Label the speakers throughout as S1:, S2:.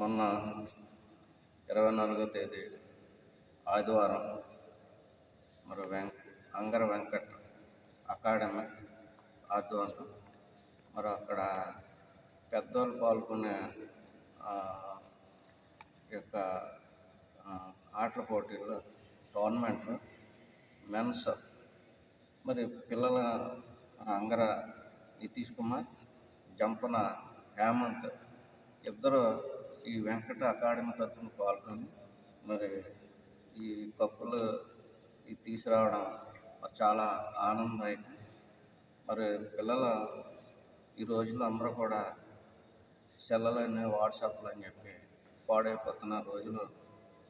S1: మొన్న ఇరవై నాలుగో తేదీ ఆదివారం మరి వెంక అంగర వెంకట్ అకాడమీ ఆధ్వర్యం. మరి అక్కడ పెద్దోళ్ళు పాల్గొనే యొక్క ఆటల పోటీల్లో టోర్నమెంట్లు మెన్స్ మరి పిల్లల అంగర నితీష్ కుమార్ జంపన హేమంత్ ఇద్దరు ఈ వెంకట అకాడమీ తరఫున పాల్గొని మరి ఈ కప్పులు ఈ తీసుకురావడం మరి చాలా ఆనందదాయకం. మరి పిల్లలు ఈ రోజుల్లో అందరూ కూడా సెల్లలని వాట్సాప్లు అని చెప్పి పాడైపోతున్న రోజులు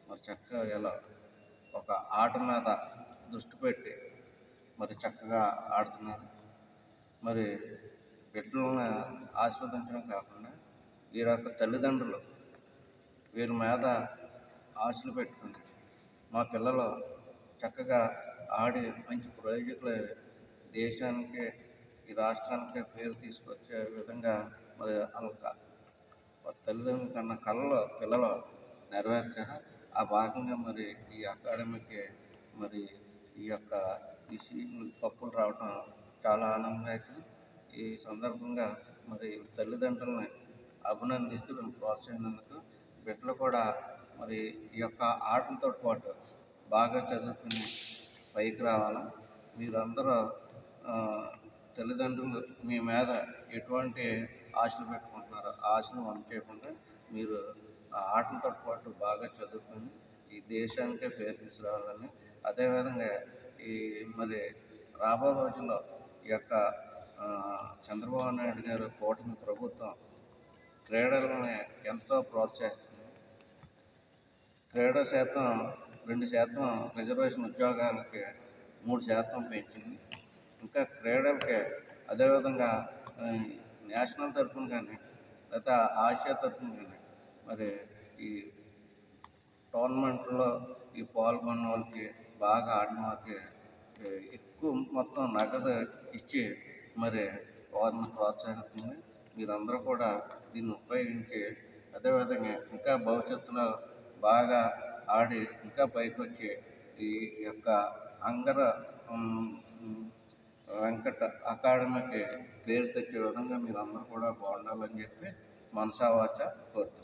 S1: మరి చక్కగా ఇలా ఒక ఆట మీద దృష్టి పెట్టి మరి చక్కగా ఆడుతున్నారు. మరి బిడ్డలను ఆస్వాదించడం కాకుండా ఈ యొక్క తల్లిదండ్రులు వీరి మీద ఆశలు పెట్టుకుంది. మా పిల్లలు చక్కగా ఆడి మంచి ప్రయోజకులు దేశానికి ఈ రాష్ట్రానికి పేరు తీసుకొచ్చే విధంగా మరి వాళ్ళ తల్లిదండ్రుల కన్నా కళలు పిల్లలు నెరవేర్చారు. ఆ భాగంగా మరి ఈ అకాడమీకి మరి ఈ యొక్క ఈ పప్పులు కప్పులు రావడం చాలా ఆనందదాయకం. ఈ సందర్భంగా మరి తల్లిదండ్రులని అభినందిస్తూ మేము ప్రోత్సహించినందుకు బిడ్డలు కూడా మరి ఈ యొక్క ఆటలతో పాటు బాగా చదువుకుని పైకి రావాలా? మీరందరూ తల్లిదండ్రులు మీ మీద ఎటువంటి ఆశలు పెట్టుకుంటున్నారో ఆశలు మనం చేయకుండా మీరు ఆ ఆటలతో పాటు బాగా చదువుకొని ఈ దేశానికే పేరు తీసుకురావాలని అదేవిధంగా ఈ మరి రాబో రోజుల్లో ఈ యొక్క చంద్రబాబు నాయుడు గారు కూటమి ప్రభుత్వం క్రీడలని ఎంతో ప్రోత్సహిస్తుంది. క్రీడా శాతం రెండు శాతం రిజర్వేషన్ ఉద్యోగాలకి మూడు శాతం పెంచింది. ఇంకా క్రీడలకి అదేవిధంగా నేషనల్ తరఫున కానీ లేదా ఆసియా తరఫున కానీ మరి ఈ టోర్నమెంట్లో ఈ పాల్గొన్న వాళ్ళకి బాగా ఆడిన వాళ్ళకి ఎక్కువ మొత్తం నగదు ఇచ్చి మరి వారిని ప్రోత్సహిస్తుంది. మీరందరూ కూడా దీన్ని ఉపయోగించి అదేవిధంగా ఇంకా భవిష్యత్తులో బాగా ఆడి ఇంకా పైకి వచ్చి ఈ యొక్క అంగర వెంకట అకాడమీకి పేరు తెచ్చే విధంగా మీరందరూ కూడా బాగుండాలని చెప్పి మనసావాచ కోరుతున్నాను.